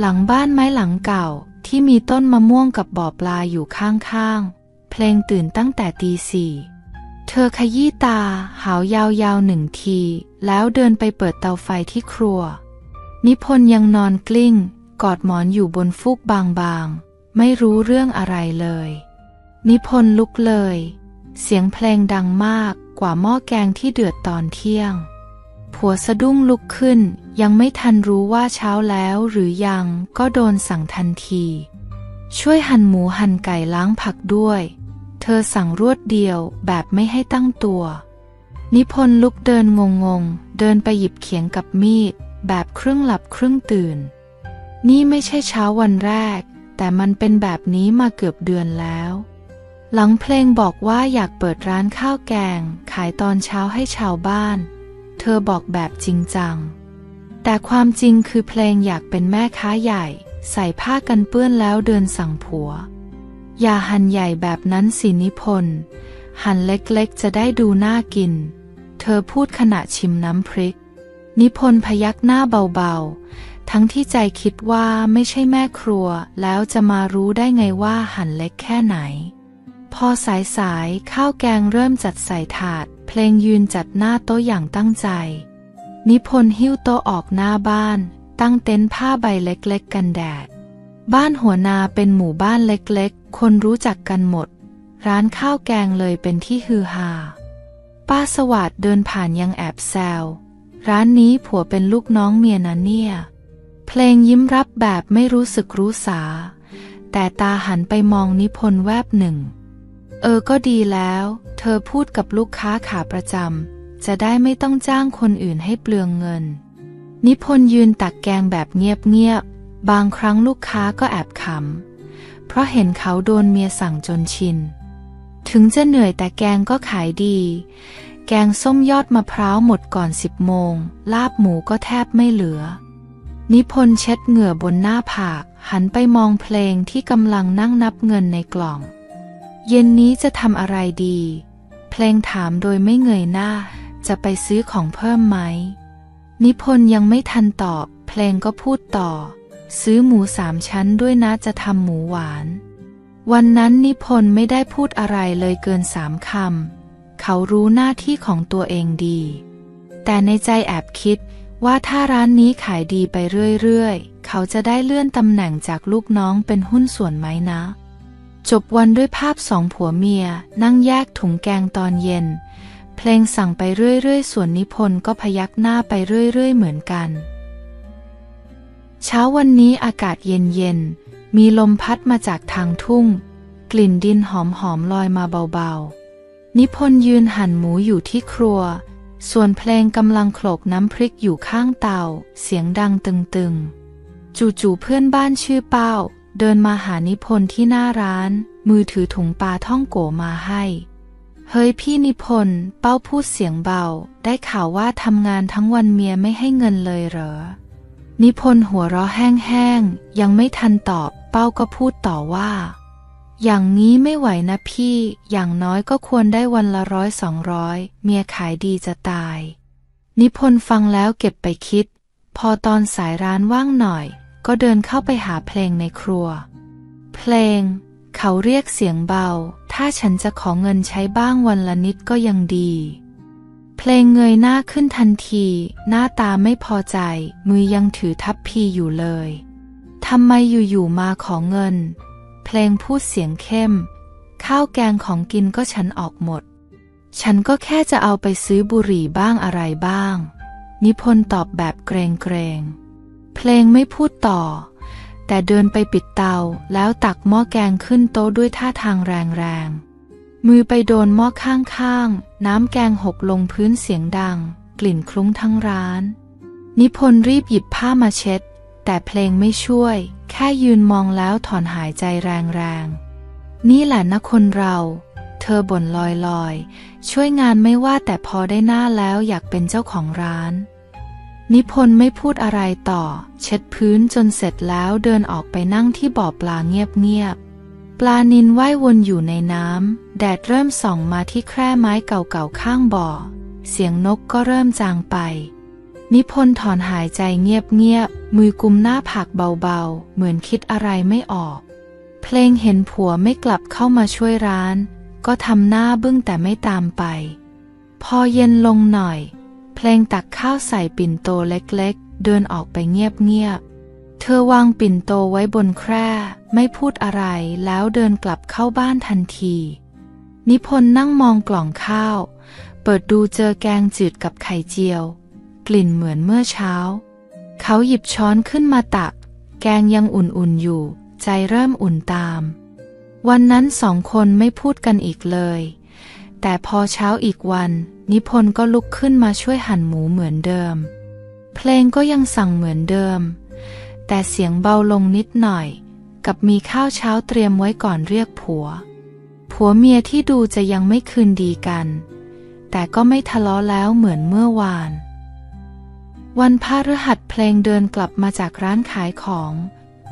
หลังบ้านไม้หลังเก่าที่มีต้นมะม่วงกับบ่อปลาอยู่ข้างๆ เพลงตื่นตั้งแต่ตีสี่ เธอขยี้ตาหาวยาวๆหนึ่งที แล้วเดินไปเปิดเตาไฟที่ครัว นิพนธ์ยังนอนกลิ้ง กอดหมอนอยู่บนฟูกบางๆ ไม่รู้เรื่องอะไรเลย นิพนธ์ลุกเลย เสียงเพลงดังมากกว่าหม้อแกงที่เดือดตอนเที่ยง ผัวสะดุ้งลุกขึ้น ยังไม่ทันรู้ว่าเช้าแล้วหรือยังก็โดนสั่งทันที ช่วยหั่นหมูหั่นไก่ล้างผักด้วย เธอสั่งรวดเดียวแบบไม่ให้ตั้งตัว นิพนธ์ลุกเดินงงงๆเดินไปหยิบเขียงกับมีด แบบครึ่งหลับครึ่งตื่น นี่ไม่ใช่เช้าวันแรก แต่มันเป็นแบบนี้มาเกือบเดือนแล้ว หลังเพลงบอกว่าอยากเปิดร้านข้าวแกง ขายตอนเช้าให้ชาวบ้าน เธอบอกแบบจริงจัง แต่ความจริงคือเพลงอยากเป็นแม่ค้าใหญ่ ใส่ผ้ากันเปื้อนแล้วเดินสั่งผัว อย่าหั่นใหญ่แบบนั้นสินิพนธ์หั่นเล็กๆจะได้ดูน่ากิน เธอพูดขณะชิมน้ำพริก นิพนธ์พยักหน้าเบาๆ ทั้งที่ใจคิดว่าไม่ใช่แม่ครัว แล้วจะมารู้ได้ไงว่าหั่นเล็กแค่ไหน พอสายสายๆข้าวแกงเริ่มจัดใส่ถาด เพลงยืนจัดหน้าโต๊ะอย่างตั้งใจ นิพนธ์หิ้วโต๊ะออกหน้าบ้าน ตั้งเต็นท์ผ้าใบเล็กๆ กันแดด บ้านหัวนาเป็นหมู่บ้านเล็กๆ คนรู้จักกันหมด ร้านข้าวแกงเลยเป็นที่ฮือฮา ป้าสวัสดเดินผ่านยังแอบแซว ร้านนี้ผัวเป็นลูกน้องเมียนะเนี่ย เพลงยิ้มรับแบบไม่รู้สึกรู้สา แต่ตาหันไปมองนิพนธ์แวบหนึ่ง เออก็ดีแล้ว เธอพูดกับลูกค้าขาประจำ จะได้ไม่ต้องจ้างคนอื่นให้เปลืองเงิน นิพนธ์ยืนตักแกงแบบเงียบๆ บางครั้งลูกค้าก็แอบขำ เพราะเห็นเขาโดนเมียสั่งจนชิน ถึงจะเหนื่อยแต่แกงก็ขายดี แกงส้มยอดมะพร้าวหมดก่อนสิบโมง ลาบหมูก็แทบไม่เหลือ นิพนธ์เช็ดเหงื่อบนหน้าผาก หันไปมองเพลงที่กำลังนั่งนับเงินในกล่อง เย็นนี้จะทำอะไรดี เพลงถามโดยไม่เงยหน้า จะไปซื้อของเพิ่มไหม นิพนธ์ยังไม่ทันตอบ เพลงก็พูดต่อ ซื้อหมูสามชั้นด้วยนะจะทำหมูหวาน วันนั้นนิพนธ์ไม่ได้พูดอะไรเลยเกินสามคำ เขารู้หน้าที่ของตัวเองดี แต่ในใจแอบคิดว่าถ้าร้านนี้ขายดีไปเรื่อยๆ เขาจะได้เลื่อนตำแหน่งจากลูกน้องเป็นหุ้นส่วนไหมนะ จบวันด้วยภาพสองผัวเมีย นั่งแยกถุงแกงตอนเย็น เพลงสั่งไปเรื่อยๆ ส่วนนิพนธ์ก็พยักหน้าไปเรื่อยๆ เหมือนกัน เช้าวันนี้อากาศเย็นๆ มีลมพัดมาจากทางทุ่ง กลิ่นดินหอมๆลอยมาเบาๆ นิพนธ์ยืนหั่นหมูอยู่ที่ครัว ส่วนเพลงกำลังโขลกน้ำพริกอยู่ข้างเตา เสียงดังตึงๆจู่ๆเพื่อนบ้านชื่อเป้า เดินมาหานิพนธ์ที่หน้าร้าน มือถือถุงปลาท่องโกมาให้ เฮ้ยพี่นิพนธ์เป้าพูดเสียงเบา ได้ข่าวว่าทำงานทั้งวันเมียไม่ให้เงินเลยเหรอ นิพนธ์หัวเราะแห้งๆ ยังไม่ทันตอบ เป้าก็พูดต่อว่า อย่างนี้ไม่ไหวนะพี่ อย่างน้อยก็ควรได้วันละร้อยสองร้อยเมียขายดีจะตาย นิพนธ์ฟังแล้วเก็บไปคิด พอตอนสายร้านว่างหน่อย ก็เดินเข้าไปหาเพลงในครัว เพลง เขาเรียกเสียงเบา ถ้าฉันจะขอเงินใช้บ้างวันละนิดก็ยังดี เพลงเงยหน้าขึ้นทันที หน้าตาไม่พอใจ มือยังถือทัพพีอยู่เลย ทำไมอยู่ๆมาขอเงิน เพลงพูดเสียงเข้ม ข้าวแกงของกินก็ฉันออกหมด ฉันก็แค่จะเอาไปซื้อบุหรี่บ้างอะไรบ้าง นิพนธ์ตอบแบบเกรงเกรงเพลงไม่พูดต่อ แต่เดินไปปิดเตาแล้วตักหม้อแกงขึ้นโต๊ะด้วยท่าทางแรงๆ มือไปโดนหม้อข้างๆ น้ำแกงหกลงพื้นเสียงดัง กลิ่นคลุ้งทั้งร้าน นิพนธ์รีบหยิบผ้ามาเช็ด แต่เพลงไม่ช่วย แค่ยืนมองแล้วถอนหายใจแรงๆ นี่แหละนะคนเรา เธอบ่นลอยๆ ช่วยงานไม่ว่าแต่พอได้หน้าแล้วอยากเป็นเจ้าของร้าน นิพนธ์ไม่พูดอะไรต่อ เช็ดพื้นจนเสร็จแล้วเดินออกไปนั่งที่บ่อปลาเงียบๆ ปลานินว่ายวนอยู่ในน้ำ แดดเริ่มส่องมาที่แคร่ไม้เก่าๆข้างบ่อ เสียงนกก็เริ่มจางไป นิพนธ์ถอนหายใจเงียบๆ มือกุมหน้าผากเบาๆ เหมือนคิดอะไรไม่ออก เพลงเห็นผัวไม่กลับเข้ามาช่วยร้าน ก็ทำหน้าบึ้งแต่ไม่ตามไป พอเย็นลงหน่อย เพลงตักข้าวใส่ปิ่นโตเล็กๆ เดินออกไปเงียบๆ เธอวางปิ่นโตไว้บนแคร่ไม่พูดอะไรแล้วเดินกลับเข้าบ้านทันที นิพนธ์นั่งมองกล่องข้าว เปิดดูเจอแกงจืดกับไข่เจียว กลิ่นเหมือนเมื่อเช้า เขาหยิบช้อนขึ้นมาตัก แกงยังอุ่นๆอยู่ ใจเริ่มอุ่นตาม วันนั้นสองคนไม่พูดกันอีกเลย แต่พอเช้าอีกวัน นิพนธ์ก็ลุกขึ้นมาช่วยหั่นหมูเหมือนเดิม เพลงก็ยังสั่งเหมือนเดิม แต่เสียงเบาลงนิดหน่อย กับมีข้าวเช้าเตรียมไว้ก่อนเรียกผัว ผัวเมียที่ดูจะยังไม่คืนดีกัน แต่ก็ไม่ทะเลาะแล้วเหมือนเมื่อวาน วันพฤหัสเพลงเดินกลับมาจากร้านขายของ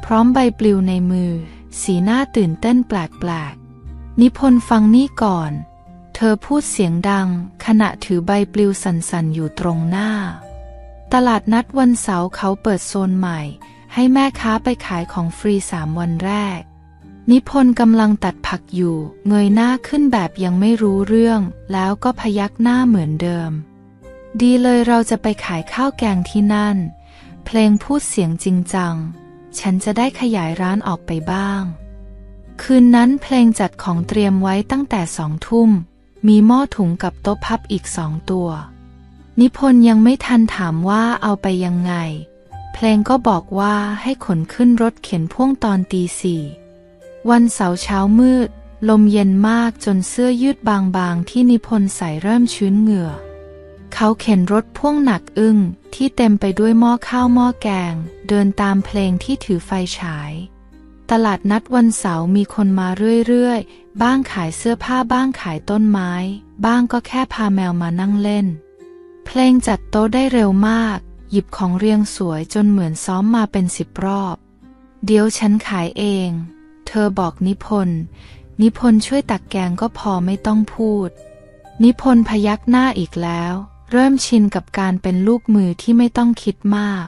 พร้อมใบปลิวในมือ สีหน้าตื่นเต้นแปลกๆนิพนธ์ฟังนี่ก่อน เธอพูดเสียงดัง ขณะถือใบปลิวสั่นๆอยู่ตรงหน้า ตลาดนัดวันเสาร์เขาเปิดโซนใหม่ ให้แม่ค้าไปขายของฟรีสามวันแรก นิพนธ์กำลังตัดผักอยู่ เงยหน้าขึ้นแบบยังไม่รู้เรื่อง แล้วก็พยักหน้าเหมือนเดิม ดีเลยเราจะไปขายข้าวแกงที่นั่น เพลงพูดเสียงจริงจัง ฉันจะได้ขยายร้านออกไปบ้าง คืนนั้นเพลงจัดของเตรียมไว้ตั้งแต่สองทุ่ม มีหม้อถุงกับโต๊ะพับอีกสองตัว นิพนธ์ยังไม่ทันถามว่าเอาไปยังไง เพลงก็บอกว่าให้ขนขึ้นรถเข็นพ่วงตอนตีสี่วันเสาร์เช้ามืด ลมเย็นมากจนเสื้อยืดบางๆ ที่นิพนธ์ใส่เริ่มชื้นเหงื่อ เขาเข็นรถพ่วงหนักอึ้งที่เต็มไปด้วยหม้อข้าวหม้อแกง เดินตามเพลงที่ถือไฟฉาย ตลาดนัดวันเสาร์มีคนมาเรื่อยๆ บ้างขายเสื้อผ้าบ้างขายต้นไม้ บ้างก็แค่พาแมวมานั่งเล่น เพลงจัดโต๊ะได้เร็วมาก หยิบของเรียงสวยจนเหมือนซ้อมมาเป็นสิบรอบ เดี๋ยวฉันขายเอง เธอบอกนิพนธ์นิพนธ์ช่วยตักแกงก็พอไม่ต้องพูด นิพนธ์พยักหน้าอีกแล้ว เริ่มชินกับการเป็นลูกมือที่ไม่ต้องคิดมาก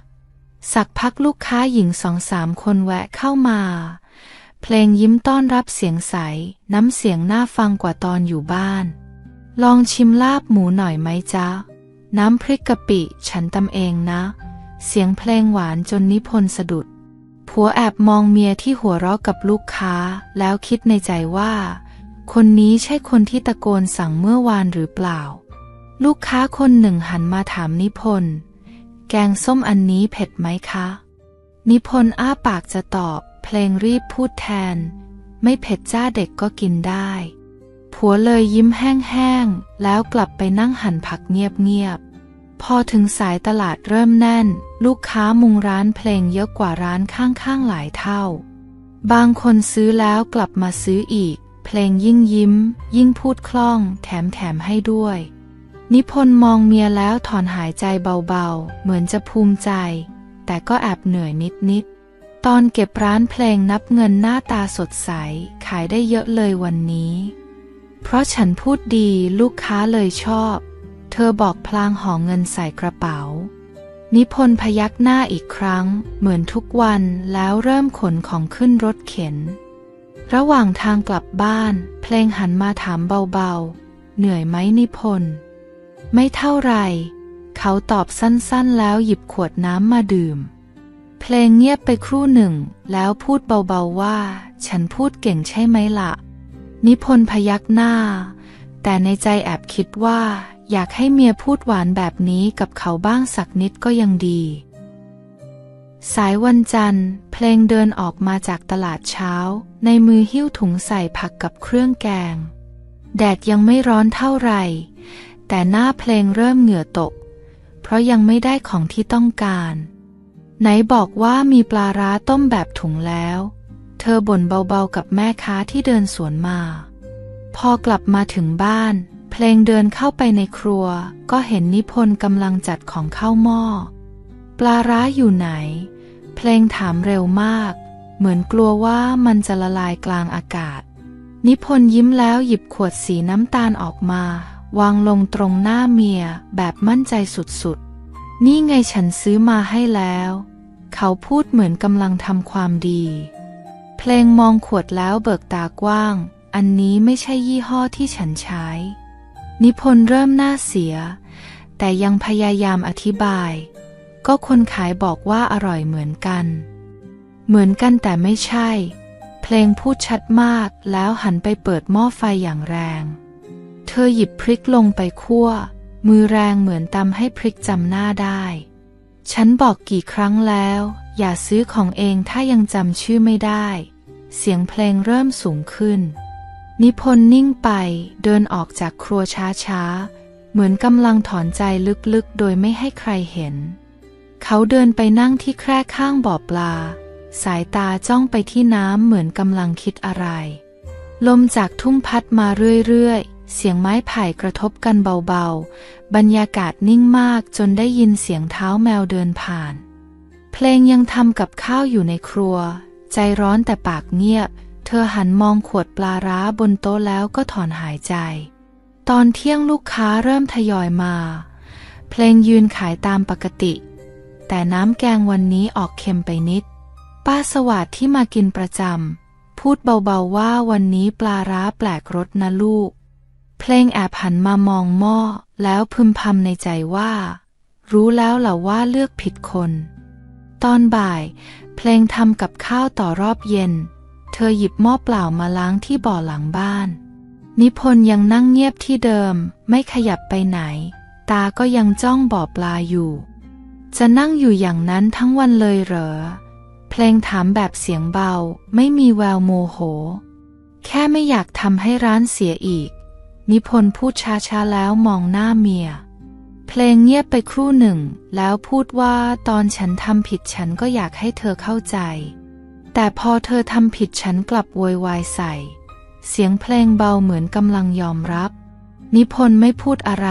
สักพักลูกค้าหญิงสองสามคนแวะเข้ามา เพลงยิ้มต้อนรับเสียงใส น้ำเสียงน่าฟังกว่าตอนอยู่บ้าน ลองชิมลาบหมูหน่อยไหมจ๊ะ น้ำพริกกะปิฉันตำเองนะ เสียงเพลงหวานจนนิพนธ์สะดุด ผัวแอบมองเมียที่หัวเราะกับลูกค้า แล้วคิดในใจว่า คนนี้ใช่คนที่ตะโกนสั่งเมื่อวานหรือเปล่า ลูกค้าคนหนึ่งหันมาถามนิพนธ์ แกงส้มอันนี้เผ็ดไหมคะ นิพนธ์อ้าปากจะตอบ เพลงรีบพูดแทน ไม่เผ็ดจ้าเด็กก็กินได้ ผัวเลยยิ้มแห้งๆ แล้วกลับไปนั่งหั่นผักเงียบๆ พอถึงสายตลาดเริ่มแน่น ลูกค้ามุงร้านเพลงเยอะกว่าร้านข้างๆหลายเท่า บางคนซื้อแล้วกลับมาซื้ออีก เพลงยิ่งยิ้ม ยิ่งพูดคล่อง แถมแถมให้ด้วย นิพนธ์มองเมียแล้วถอนหายใจเบาๆ เหมือนจะภูมิใจ แต่ก็แอบเหนื่อยนิดๆ ตอนเก็บร้านเพลงนับเงินหน้าตาสดใส ขายได้เยอะเลยวันนี้ เพราะฉันพูดดีลูกค้าเลยชอบ เธอบอกพลางห่อเงินใส่กระเป๋า นิพนธ์พยักหน้าอีกครั้ง เหมือนทุกวันแล้วเริ่มขนของขึ้นรถเข็น ระหว่างทางกลับบ้าน เพลงหันมาถามเบาๆ เหนื่อยไหมนิพนธ์ ไม่เท่าไร เขาตอบสั้นๆแล้วหยิบขวดน้ำมาดื่ม เพลงเงียบไปครู่หนึ่ง แล้วพูดเบาๆว่า ฉันพูดเก่งใช่ไหมละ่ะ นิพนธ์พยักหน้า แต่ในใจแอบคิดว่า อยากให้เมียพูดหวานแบบนี้กับเขาบ้างสักนิดก็ยังดี สายวันจันทร์ เพลงเดินออกมาจากตลาดเช้า ในมือหิ้วถุงใส่ผักกับเครื่องแกง แดดยังไม่ร้อนเท่าไหร่ แต่หน้าเพลงเริ่มเหงื่อตก เพราะยังไม่ได้ของที่ต้องการ ไหนบอกว่ามีปลาร้าต้มแบบถุงแล้ว เธอบ่นเบาๆกับแม่ค้าที่เดินสวนมา พอกลับมาถึงบ้าน เพลงเดินเข้าไปในครัว ก็เห็นนิพนธ์กำลังจัดของเข้าหม้อ ปลาร้าอยู่ไหน เพลงถามเร็วมาก เหมือนกลัวว่ามันจะละลายกลางอากาศ นิพนธ์ยิ้มแล้วหยิบขวดสีน้ำตาลออกมา วางลงตรงหน้าเมียแบบมั่นใจสุดๆ นี่ไงฉันซื้อมาให้แล้ว เขาพูดเหมือนกำลังทำความดี เพลงมองขวดแล้วเบิกตากว้าง อันนี้ไม่ใช่ยี่ห้อที่ฉันใช้ นิพนธ์เริ่มหน้าเสีย แต่ยังพยายามอธิบาย ก็คนขายบอกว่าอร่อยเหมือนกัน เหมือนกันแต่ไม่ใช่ เพลงพูดชัดมากแล้วหันไปเปิดหม้อไฟอย่างแรง เธอหยิบพริกลงไปคั่ว มือแรงเหมือนตำให้พริกจำหน้าได้ ฉันบอกกี่ครั้งแล้ว อย่าซื้อของเองถ้ายังจำชื่อไม่ได้ เสียงเพลงเริ่มสูงขึ้น นิพนธ์นิ่งไปเดินออกจากครัวช้าๆ เหมือนกำลังถอนใจลึกๆ โดยไม่ให้ใครเห็น เขาเดินไปนั่งที่แคร่ข้างบ่อปลา สายตาจ้องไปที่น้ำเหมือนกำลังคิดอะไร ลมจากทุ่งพัดมาเรื่อยๆ เสียงไม้ไผ่กระทบกันเบาๆ บรรยากาศนิ่งมากจนได้ยินเสียงเท้าแมวเดินผ่าน เพลงยังทำกับข้าวอยู่ในครัว ใจร้อนแต่ปากเงียบ เธอหันมองขวดปลาร้าบนโต๊ะแล้วก็ถอนหายใจ ตอนเที่ยงลูกค้าเริ่มทยอยมา เพลงยืนขายตามปกติ แต่น้ำแกงวันนี้ออกเค็มไปนิด ป้าสวัสดที่มากินประจำพูดเบาๆว่าวันนี้ปลาร้าแปลกรสนะลูก เพลงแอบหันมามองหม้อแล้วพึมพำในใจว่า รู้แล้วเหล่าว่าเลือกผิดคน ตอนบ่าย เพลงทำกับข้าวต่อรอบเย็น เธอหยิบหม้อเปล่ามาล้างที่บ่อหลังบ้าน นิพนธ์ยังนั่งเงียบที่เดิม ไม่ขยับไปไหน ตาก็ยังจ้องบ่อปลาอยู่ จะนั่งอยู่อย่างนั้นทั้งวันเลยเหรอ เพลงถามแบบเสียงเบา ไม่มีแววโมโห แค่ไม่อยากทำให้ร้านเสียอีก นิพนธ์พูดช้าๆแล้วมองหน้าเมีย เพลงเงียบไปครู่หนึ่ง แล้วพูดว่าตอนฉันทำผิดฉันก็อยากให้เธอเข้าใจ แต่พอเธอทำผิดฉันกลับโวยวายใส่ เสียงเพลงเบาเหมือนกำลังยอมรับ นิพนธ์ไม่พูดอะไร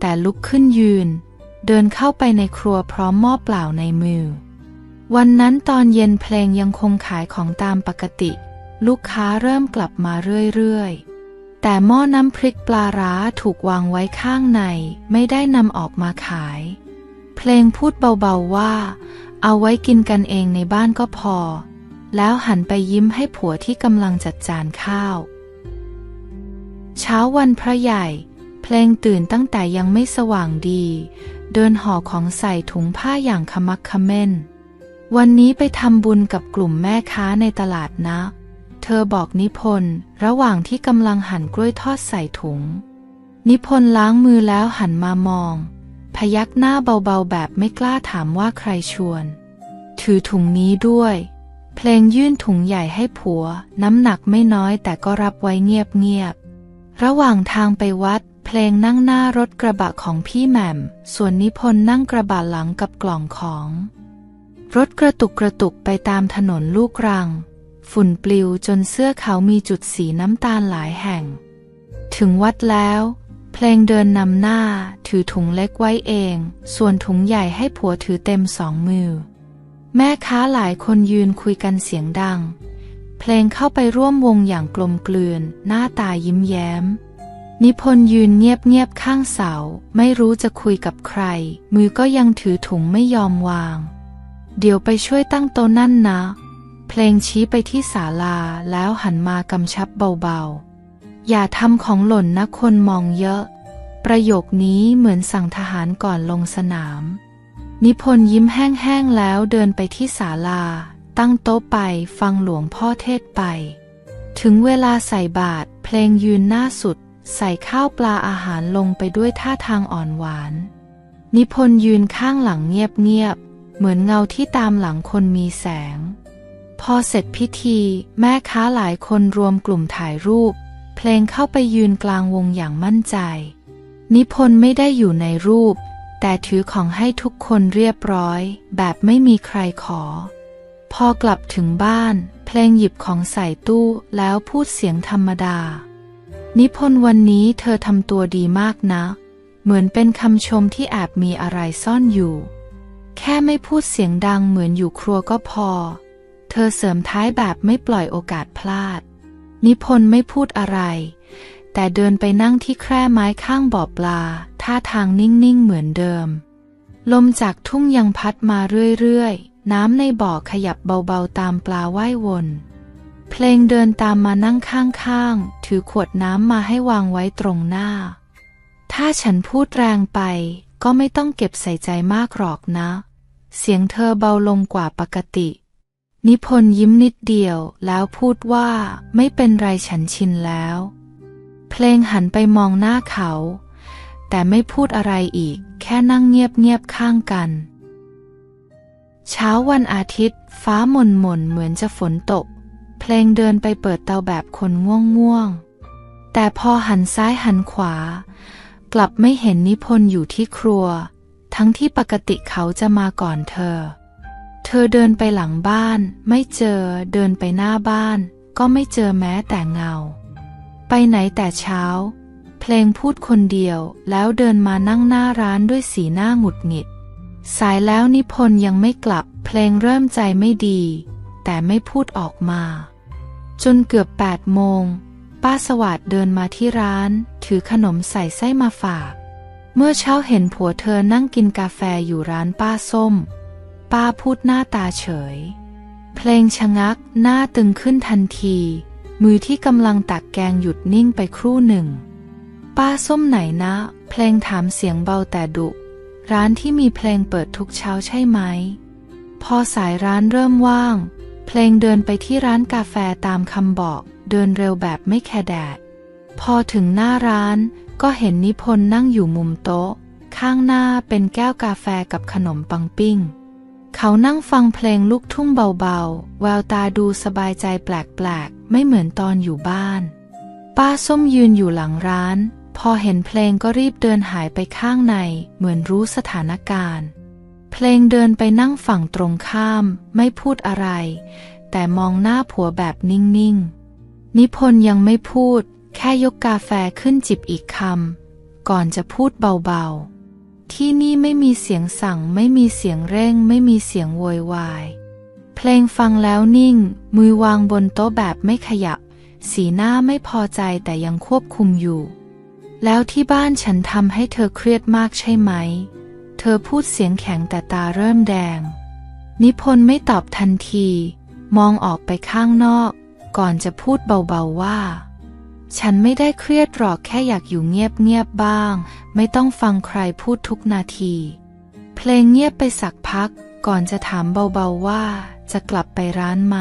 แต่ลุกขึ้นยืน เดินเข้าไปในครัวพร้อมหม้อเปล่าในมือ วันนั้นตอนเย็นเพลงยังคงขายของตามปกติ ลูกค้าเริ่มกลับมาเรื่อยๆ แต่หม้อน้ำพริกปลาร้าถูกวางไว้ข้างในไม่ได้นำออกมาขาย เพลงพูดเบาๆว่า เอาไว้กินกันเองในบ้านก็พอ แล้วหันไปยิ้มให้ผัวที่กำลังจัดจานข้าว เช้าวันพระใหญ่ เพลงตื่นตั้งแต่ยังไม่สว่างดี เดินห่อของใส่ถุงผ้าอย่างขมักขม้น วันนี้ไปทำบุญกับกลุ่มแม่ค้าในตลาดนะ เธอบอกนิพนธ์ระหว่างที่กำลังหั่นกล้วยทอดใส่ถุง นิพนธ์ล้างมือแล้วหันมามอง พยักหน้าเบาๆแบบไม่กล้าถามว่าใครชวน ถือถุงนี้ด้วย เพลงยื่นถุงใหญ่ให้ผัว น้ำหนักไม่น้อยแต่ก็รับไว้เงียบๆระหว่างทางไปวัด เพลงนั่งหน้ารถกระบะของพี่แหม่ม ส่วนนิพนธ์นั่งกระบะหลังกับกล่องของ รถกระตุกกระตุกไปตามถนนลูกรัง ฝุ่นปลิวจนเสื้อเขามีจุดสีน้ำตาลหลายแห่ง ถึงวัดแล้ว เพลงเดินนำหน้าถือถุงเล็กไว้เอง ส่วนถุงใหญ่ให้ผัวถือเต็มสองมือ แม่ค้าหลายคนยืนคุยกันเสียงดัง เพลงเข้าไปร่วมวงอย่างกลมกลืน หน้าตายิ้มแย้ม นิพนธ์ยืนเงียบๆข้างเสา ไม่รู้จะคุยกับใคร มือก็ยังถือถุงไม่ยอมวาง เดี๋ยวไปช่วยตั้งโต๊ะนั่นนะ เพลงชี้ไปที่ศาลาแล้วหันมากำชับเบาๆ อย่าทำของหล่นนะคนมองเยอะ ประโยคนี้เหมือนสั่งทหารก่อนลงสนาม นิพนธ์ยิ้มแห้งๆแล้วเดินไปที่ศาลา ตั้งโต๊ะไปฟังหลวงพ่อเทศไป ถึงเวลาใส่บาตรเพลงยืนหน้าสุด ใส่ข้าวปลาอาหารลงไปด้วยท่าทางอ่อนหวาน นิพนธ์ยืนข้างหลังเงียบๆเหมือนเงาที่ตามหลังคนมีแสง พอเสร็จพิธีแม่ค้าหลายคนรวมกลุ่มถ่ายรูป เพลงเข้าไปยืนกลางวงอย่างมั่นใจ นิพนธ์ไม่ได้อยู่ในรูป แต่ถือของให้ทุกคนเรียบร้อย แบบไม่มีใครขอ พอกลับถึงบ้าน เพลงหยิบของใส่ตู้แล้วพูดเสียงธรรมดา นิพนธ์วันนี้เธอทำตัวดีมากนะ เหมือนเป็นคำชมที่แอบมีอะไรซ่อนอยู่ แค่ไม่พูดเสียงดังเหมือนอยู่ครัวก็พอ เธอเสริมท้ายแบบไม่ปล่อยโอกาสพลาด นิพนธ์ไม่พูดอะไร แต่เดินไปนั่งที่แคร่ไม้ข้างบ่อปลา ท่าทางนิ่งๆเหมือนเดิม ลมจากทุ่งยังพัดมาเรื่อยๆ น้ำในบ่อขยับเบาๆตามปลาว่ายวน เพลงเดินตามมานั่งข้างๆ ถือขวดน้ำมาให้วางไว้ตรงหน้า ถ้าฉันพูดแรงไปก็ไม่ต้องเก็บใส่ใจมากหรอกนะ เสียงเธอเบาลงกว่าปกติ นิพนธ์ยิ้มนิดเดียวแล้วพูดว่าไม่เป็นไรฉันชินแล้ว เพลงหันไปมองหน้าเขา แต่ไม่พูดอะไรอีก แค่นั่งเงียบๆข้างกัน เช้าวันอาทิตย์ ฟ้าหม่นหม่นเหมือนจะฝนตก เพลงเดินไปเปิดเตาแบบคนง่วงๆแต่พอหันซ้ายหันขวา กลับไม่เห็นนิพนธ์อยู่ที่ครัว ทั้งที่ปกติเขาจะมาก่อนเธอ เธอเดินไปหลังบ้าน ไม่เจอเดินไปหน้าบ้าน ก็ไม่เจอแม้แต่เงา ไปไหนแต่เช้า เพลงพูดคนเดียวแล้วเดินมานั่งหน้าร้านด้วยสีหน้าหงุดหงิด สายแล้วนิพนธ์ยังไม่กลับ เพลงเริ่มใจไม่ดี แต่ไม่พูดออกมา จนเกือบแปดโมง ป้าสวัสดเดินมาที่ร้าน ถือขนมใส่ไส้มาฝาก เมื่อเช้าเห็นผัวเธอนั่งกินกาแฟอยู่ร้านป้าส้ม ป้าพูดหน้าตาเฉย เพลงชะงักหน้าตึงขึ้นทันที มือที่กำลังตักแกงหยุดนิ่งไปครู่หนึ่ง ป้าส้มไหนนะ เพลงถามเสียงเบาแต่ดุ ร้านที่มีเพลงเปิดทุกเช้าใช่ไหม พอสายร้านเริ่มว่าง เพลงเดินไปที่ร้านกาแฟตามคำบอก เดินเร็วแบบไม่แคร์แดด พอถึงหน้าร้านก็เห็นนิพนธ์นั่งอยู่มุมโต๊ะ ข้างหน้าเป็นแก้วกาแฟกับขนมปังปิ้ง เขานั่งฟังเพลงลูกทุ่งเบาๆ แววตาดูสบายใจแปลกๆ ไม่เหมือนตอนอยู่บ้าน ป้าส้มยืนอยู่หลังร้าน พอเห็นเพลงก็รีบเดินหายไปข้างใน เหมือนรู้สถานการณ์ เพลงเดินไปนั่งฝั่งตรงข้าม ไม่พูดอะไร แต่มองหน้าผัวแบบนิ่งๆ นิพนธ์ยังไม่พูด แค่ยกกาแฟขึ้นจิบอีกคำ ก่อนจะพูดเบาๆ ที่นี่ไม่มีเสียงสั่ง ไม่มีเสียงเร่ง ไม่มีเสียงโวยวาย เพลงฟังแล้วนิ่ง มือวางบนโต๊ะแบบไม่ขยับ สีหน้าไม่พอใจแต่ยังควบคุมอยู่ แล้วที่บ้านฉันทำให้เธอเครียดมากใช่ไหม เธอพูดเสียงแข็งแต่ตาเริ่มแดง นิพนธ์ไม่ตอบทันที มองออกไปข้างนอก ก่อนจะพูดเบาๆว่า ฉันไม่ได้เครียดหรอกแค่อยากอยู่เงียบๆบ้าง ไม่ต้องฟังใครพูดทุกนาที เพลงเงียบไปสักพัก ก่อนจะถามเบาๆว่า จะกลับไปร้านไหม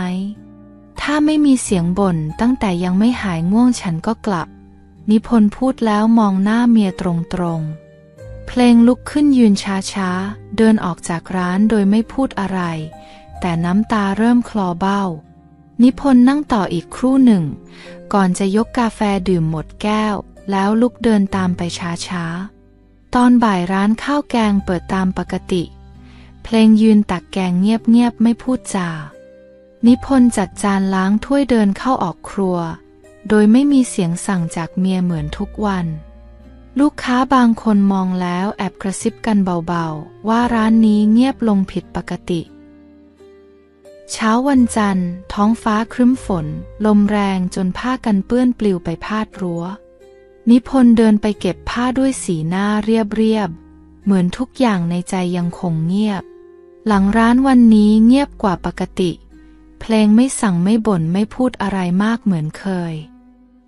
ถ้าไม่มีเสียงบ่นตั้งแต่ยังไม่หายง่วงฉันก็กลับ นิพนธ์พูดแล้วมองหน้าเมียตรงๆ เพลงลุกขึ้นยืนช้าๆ เดินออกจากร้านโดยไม่พูดอะไร แต่น้ำตาเริ่มคลอเบ้า นิพนธ์นั่งต่ออีกครู่หนึ่ง ก่อนจะยกกาแฟดื่มหมดแก้ว แล้วลุกเดินตามไปช้าๆ ตอนบ่ายร้านข้าวแกงเปิดตามปกติ เพลงยืนตักแกงเงียบๆ ไม่พูดจา นิพนธ์จัดจานล้างถ้วยเดินเข้าออกครัว โดยไม่มีเสียงสั่งจากเมียเหมือนทุกวัน ลูกค้าบางคนมองแล้วแอบกระซิบกันเบาๆ ว่าร้านนี้เงียบลงผิดปกติ เช้าวันจันทร์ ท้องฟ้าครึ้มฝน ลมแรงจนผ้ากันเปื้อนปลิวไปพาดรั้ว นิพนธ์เดินไปเก็บผ้าด้วยสีหน้าเรียบๆเหมือนทุกอย่างในใจยังคงเงียบ หลังร้านวันนี้เงียบกว่าปกติ เพลงไม่สั่งไม่บ่นไม่พูดอะไรมากเหมือนเคย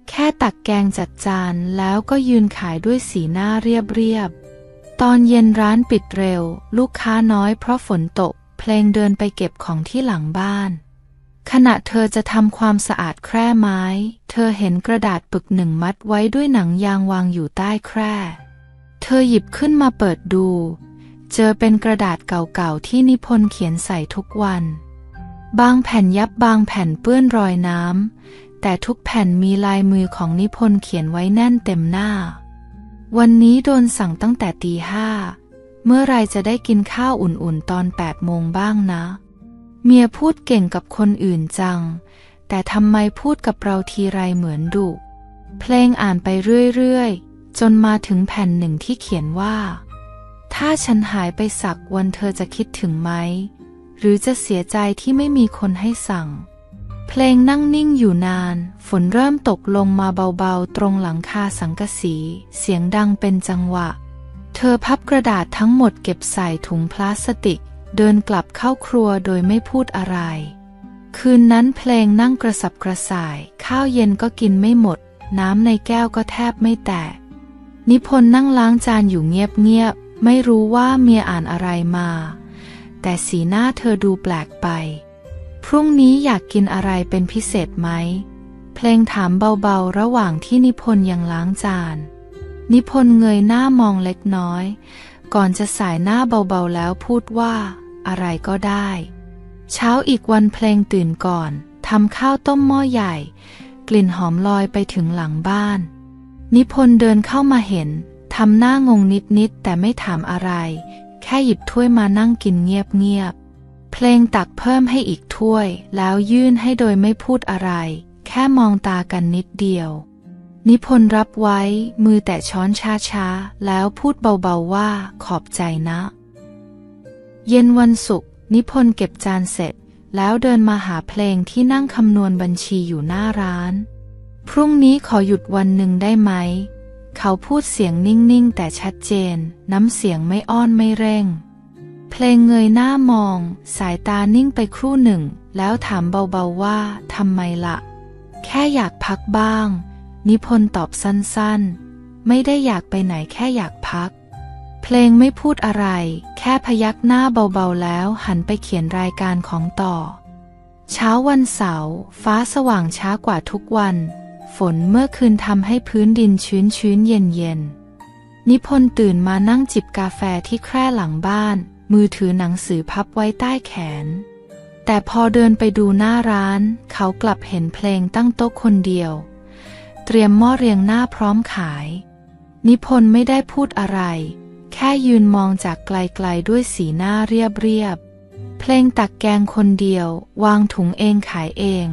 แค่ตักแกงจัดจานแล้วก็ยืนขายด้วยสีหน้าเรียบๆตอนเย็นร้านปิดเร็ว ลูกค้าน้อยเพราะฝนตก เพลงเดินไปเก็บของที่หลังบ้าน ขณะเธอจะทำความสะอาดแคร่ไม้ เธอเห็นกระดาษปึกหนึ่งมัดไว้ด้วยหนังยางวางอยู่ใต้แคร่ เธอหยิบขึ้นมาเปิดดู เจอเป็นกระดาษเก่าๆที่นิพนธ์เขียนใส่ทุกวัน บางแผ่นยับบางแผ่นเปื้อนรอยน้ำแต่ทุกแผ่นมีลายมือของนิพนธ์เขียนไว้แน่นเต็มหน้า วันนี้โดนสั่งตั้งแต่ตีห้า เมื่อไรจะได้กินข้าวอุ่นๆตอนแปดโมงบ้างนะ เมียพูดเก่งกับคนอื่นจัง แต่ทำไมพูดกับเราทีไรเหมือนดุ เพลงอ่านไปเรื่อยๆ จนมาถึงแผ่นหนึ่งที่เขียนว่า ถ้าฉันหายไปสักวันเธอจะคิดถึงไหม หรือจะเสียใจที่ไม่มีคนให้สั่ง เพลงนั่งนิ่งอยู่นาน ฝนเริ่มตกลงมาเบาๆ ตรงหลังคาสังกะสี เสียงดังเป็นจังหวะ อพับกระดาษทั้งหมดเก็บใส่ถุงพลาสติก เดินกลับเข้าครัวโดยไม่พูดอะไร คืนนั้นเพลงนั่งกระสับกระส่าย ข้าวเย็นก็กินไม่หมด น้ำในแก้วก็แทบไม่แตกนิพนธ์นั่งล้างจานอยู่เงียบๆ ไม่รู้ว่าเมียอ่านอะไรมา แต่สีหน้าเธอดูแปลกไป พรุ่งนี้อยากกินอะไรเป็นพิเศษไหม เพลงถามเบาๆ ระหว่างที่นิพนธ์ยังล้างจาน นิพนธ์เงยหน้ามองเล็กน้อย ก่อนจะสายหน้าเบาๆแล้วพูดว่า อะไรก็ได้ เช้าอีกวันเพลงตื่นก่อนทำข้าวต้มหม้อใหญ่ กลิ่นหอมลอยไปถึงหลังบ้าน นิพนธ์เดินเข้ามาเห็นทำหน้างงนิดๆแต่ไม่ถามอะไร แค่หยิบถ้วยมานั่งกินเงียบๆเพลงตักเพิ่มให้อีกถ้วย แล้วยื่นให้โดยไม่พูดอะไร แค่มองตากันนิดเดียว นิพนธ์รับไว้มือแต่ช้อนช้าๆ แล้วพูดเบาๆว่าขอบใจนะ เย็นวันศุกร์นิพนธ์เก็บจานเสร็จ แล้วเดินมาหาเพลงที่นั่งคำนวณบัญชีอยู่หน้าร้าน พรุ่งนี้ขอหยุดวันหนึ่งได้ไหม เขาพูดเสียงนิ่งๆ แต่ชัดเจน น้ำเสียงไม่อ้อนไม่เร่ง เพลงเงยหน้ามอง สายตานิ่งไปครู่หนึ่ง แล้วถามเบาๆว่าทำไมละ่ะ แค่อยากพักบ้าง นิพนธ์ตอบสั้นๆ ไม่ได้อยากไปไหนแค่อยากพัก เพลงไม่พูดอะไร แค่พยักหน้าเบาๆแล้วหันไปเขียนรายการของต่อ เช้าวันเสาร์ฟ้าสว่างช้ากว่าทุกวัน ฝนเมื่อคืนทำให้พื้นดินชื้นชื้นเย็นเย็นๆนิพนธ์ตื่นมานั่งจิบกาแฟที่แคร่หลังบ้าน มือถือหนังสือพับไว้ใต้แขน แต่พอเดินไปดูหน้าร้าน เขากลับเห็นเพลงตั้งโต๊ะคนเดียว รียมหม้อเรียงหน้าพร้อมขาย นิพนธ์ไม่ได้พูดอะไร แค่ยืนมองจากไกลๆด้วยสีหน้าเรียบๆ เพลงตักแกงคนเดียว วางถุงเองขายเอง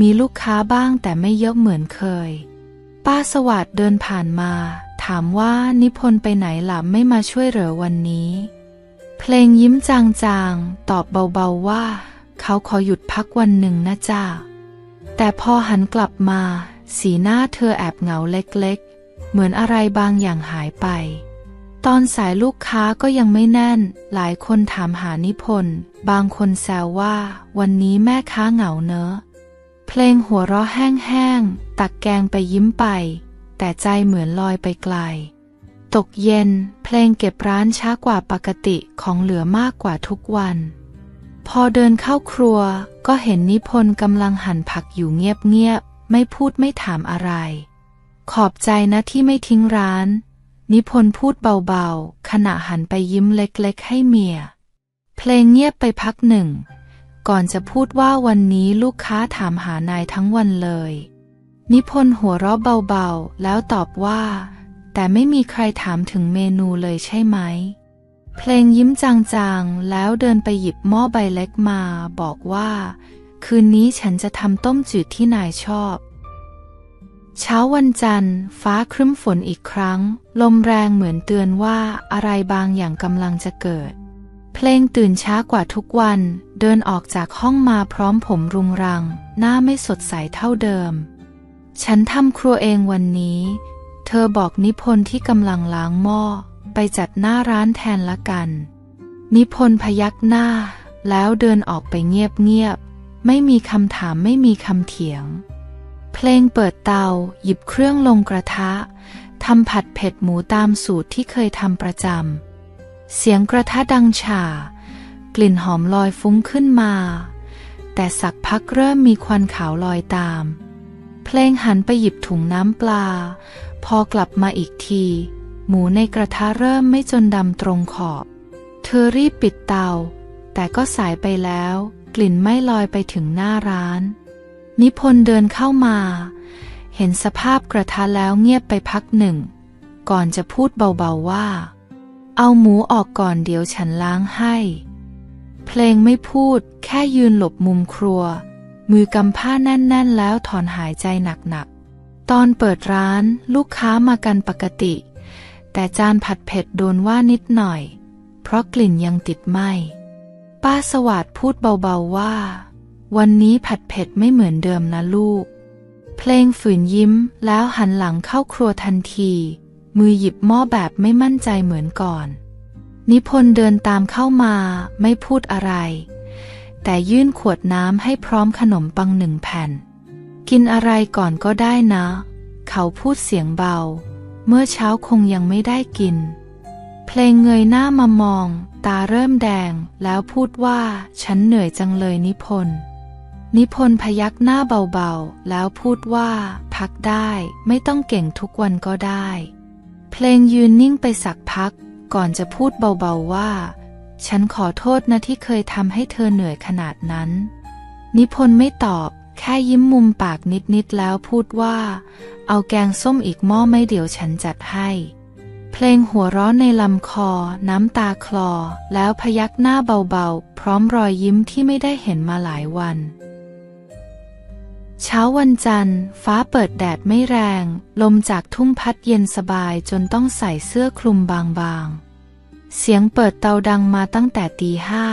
มีลูกค้าบ้างแต่ไม่เยอะเหมือนเคย ป้าสวัสดเดินผ่านมา ถามว่านิพนธ์ไปไหนหล่ะไม่มาช่วยเหลือวันนี้ เพลงยิ้มจางๆ ตอบเบาๆว่า เขาขอหยุดพักวันหนึ่งนะจ้าแต่พอหันกลับมา สีหน้าเธอแอบเหงาเล็กๆ เหมือนอะไรบางอย่างหายไป ตอนสายลูกค้าก็ยังไม่แน่น หลายคนถามหานิพนธ์ บางคนแซวว่า วันนี้แม่ค้าเหงาเนอะ เพลงหัวเราะแห้งๆ ตักแกงไปยิ้มไป แต่ใจเหมือนลอยไปไกล ตกเย็น เพลงเก็บร้านช้ากว่าปกติของเหลือมากกว่าทุกวัน พอเดินเข้าครัวก็เห็นนิพนธ์กำลังหั่นผักอยู่เงียบๆ ไม่พูดไม่ถามอะไร ขอบใจนะที่ไม่ทิ้งร้าน นิพนธ์พูดเบาๆ ขณะหันไปยิ้มเล็กๆ ให้เมีย เพลงเงียบไปพักหนึ่ง ก่อนจะพูดว่าวันนี้ลูกค้าถามหานายทั้งวันเลย นิพนธ์หัวเราะเบาๆ แล้วตอบว่า แต่ไม่มีใครถามถึงเมนูเลยใช่ไหมเพลงยิ้มจางๆ แล้วเดินไปหยิบหม้อใบเล็กมา บอกว่า คืนนี้ฉันจะทำต้มจืดที่นายชอบ เช้าวันจันทร์ ฟ้าครึ้มฝนอีกครั้ง ลมแรงเหมือนเตือนว่าอะไรบางอย่างกำลังจะเกิด เพลงตื่นช้ากว่าทุกวัน เดินออกจากห้องมาพร้อมผมรุงรัง หน้าไม่สดใสเท่าเดิม ฉันทำครัวเองวันนี้ เธอบอกนิพนธ์ที่กำลังล้างหม้อ ไปจัดหน้าร้านแทนละกัน นิพนธ์พยักหน้า แล้วเดินออกไปเงียบๆ ไม่มีคำถามไม่มีคำเถียง เพลงเปิดเตา หยิบเครื่องลงกระทะทำผัดเผ็ดหมูตามสูตรที่เคยทำประจำ เสียงกระทะดังฉ่า กลิ่นหอมลอยฟุ้งขึ้นมา แต่สักพักเริ่มมีควันขาวลอยตาม เพลงหันไปหยิบถุงน้ำปลา พอกลับมาอีกที หมูในกระทะเริ่มไม่จนดำตรงขอบ เธอรีบปิดเตา แต่ก็สายไปแล้ว กลิ่นไม่ลอยไปถึงหน้าร้าน นิพนธ์เดินเข้ามา เห็นสภาพกระทะแล้วเงียบไปพักหนึ่ง ก่อนจะพูดเบาๆว่า เอาหมูออกก่อนเดี๋ยวฉันล้างให้ เพลงไม่พูดแค่ยืนหลบมุมครัว มือกำผ้าแน่นๆ แล้วถอนหายใจหนักๆ ตอนเปิดร้านลูกค้ามากันปกติ แต่จานผัดเผ็ดโดนว่านิดหน่อย เพราะกลิ่นยังติดไหม ป้าสวัสด์พูดเบาๆว่า วันนี้ผัดเผ็ดไม่เหมือนเดิมนะลูก เพลงฝืนยิ้มแล้วหันหลังเข้าครัวทันที มือหยิบหม้อแบบไม่มั่นใจเหมือนก่อน นิพนธ์เดินตามเข้ามาไม่พูดอะไร แต่ยื่นขวดน้ำให้พร้อมขนมปังหนึ่งแผ่น กินอะไรก่อนก็ได้นะ เขาพูดเสียงเบา เมื่อเช้าคงยังไม่ได้กิน เพลงเงยหน้ามามอง ตาเริ่มแดง แล้วพูดว่า ฉันเหนื่อยจังเลยนิพนธ์นิพนธ์พยักหน้าเบาๆ แล้วพูดว่า พักได้ไม่ต้องเก่งทุกวันก็ได้ เพลงยืนนิ่งไปสักพัก ก่อนจะพูดเบาๆว่า ฉันขอโทษนะที่เคยทำให้เธอเหนื่อยขนาดนั้น นิพนธ์ไม่ตอบ แค่ยิ้มมุมปากนิดๆแล้วพูดว่า เอาแกงส้มอีกหม้อไม่เดี๋ยวฉันจัดให้ เพลงหัวเร้อนในลำคอ น้ำตาคลอ แล้วพยักหน้าเบาๆ พร้อมรอยยิ้มที่ไม่ได้เห็นมาหลายวัน เช้าวันจันทร์ ฟ้าเปิดแดดไม่แรง ลมจากทุ่งพัดเย็นสบายจนต้องใส่เสื้อคลุมบางๆ เสียงเปิดเตาดังมาตั้งแต่ตีห้า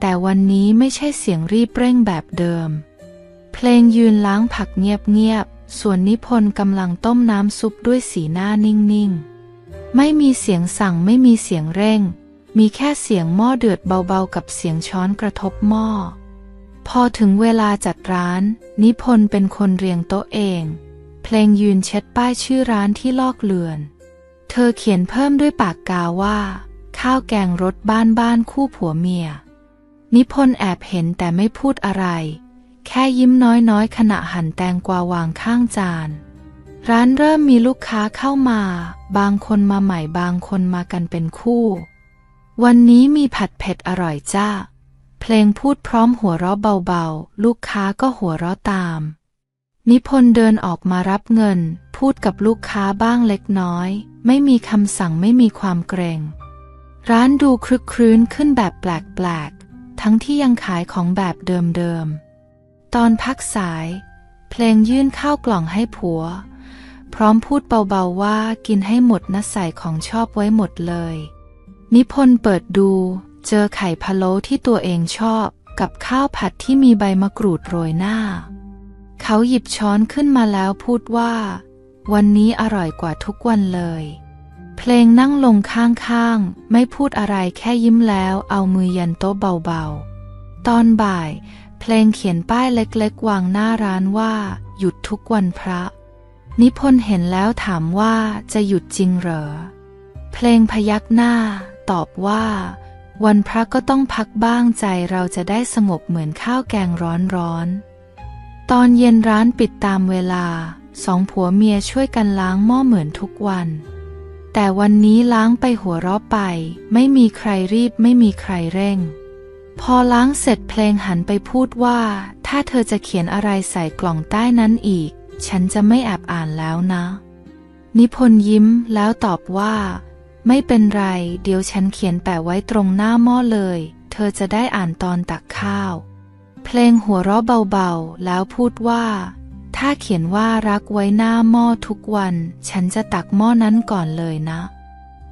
แต่วันนี้ไม่ใช่เสียงรีบเร่งแบบเดิม เพลงยืนล้างผักเงียบๆ ส่วนนิพนธ์กำลังต้มน้ำซุปด้วยสีหน้านิ่งๆ ไม่มีเสียงสั่งไม่มีเสียงเร่ง มีแค่เสียงหม้อเดือดเบาๆ กับเสียงช้อนกระทบหม้อ พอถึงเวลาจัดร้าน นิพนธ์เป็นคนเรียงโต๊ะเอง เพลงยืนเช็ดป้ายชื่อร้านที่ลอกเลือน เธอเขียนเพิ่มด้วยปากกาว่า ข้าวแกงรสบ้านบ้านคู่ผัวเมีย นิพนธ์แอบเห็นแต่ไม่พูดอะไร แค่ยิ้มน้อยๆ ขณะหั่นแตงกวาวางข้างจาน ร้านเริ่มมีลูกค้าเข้ามา บางคนมาใหม่บางคนมากันเป็นคู่ วันนี้มีผัดเผ็ดอร่อยจ้า เพลงพูดพร้อมหัวเราะเบาๆ ลูกค้าก็หัวเราะตาม นิพนธ์เดินออกมารับเงิน พูดกับลูกค้าบ้างเล็กน้อย ไม่มีคำสั่งไม่มีความเกรง ร้านดูคลึกครื้นขึ้นแบบแปลกๆ ทั้งที่ยังขายของแบบเดิมๆ ตอนพักสาย เพลงยื่นข้าวกล่องให้ผัว พร้อมพูดเบาๆว่ากินให้หมดนะใส่ของชอบไว้หมดเลย นิพนธ์เปิดดู เจอไข่พะโล้ที่ตัวเองชอบ กับข้าวผัดที่มีใบมะกรูดโรยหน้า เขาหยิบช้อนขึ้นมาแล้วพูดว่า วันนี้อร่อยกว่าทุกวันเลย เพลงนั่งลงข้างๆ ไม่พูดอะไรแค่ยิ้มแล้วเอามือยันโต๊ะเบาๆ ตอนบ่าย เพลงเขียนป้ายเล็กๆ วางหน้าร้านว่า หยุดทุกวันพระ นิพนธ์เห็นแล้วถามว่าจะหยุดจริงเหรอ เพลงพยักหน้า ตอบว่า วันพระก็ต้องพักบ้างใจเราจะได้สงบเหมือนข้าวแกงร้อนๆ ตอนเย็นร้านปิดตามเวลา สองผัวเมียช่วยกันล้างหม้อเหมือนทุกวัน แต่วันนี้ล้างไปหัวเราะไป ไม่มีใครรีบไม่มีใครเร่ง พอล้างเสร็จเพลงหันไปพูดว่า ถ้าเธอจะเขียนอะไรใส่กล่องใต้นั้นอีก ฉันจะไม่แอบอ่านแล้วนะ นิพนธ์ยิ้มแล้วตอบว่า ไม่เป็นไร เดี๋ยวฉันเขียนแปะไว้ตรงหน้าหม้อเลย เธอจะได้อ่านตอนตักข้าว เพลงหัวเราะเบาๆ แล้วพูดว่า ถ้าเขียนว่ารักไว้หน้าหม้อทุกวัน ฉันจะตักหม้อนั้นก่อนเลยนะ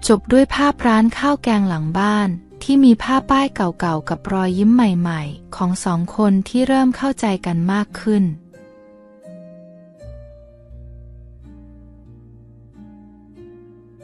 จบด้วยภาพร้านข้าวแกงหลังบ้านที่มีผ้าป้ายเก่าๆ กับรอยยิ้มใหม่ๆ ของสองคนที่เริ่มเข้าใจกันมากขึ้น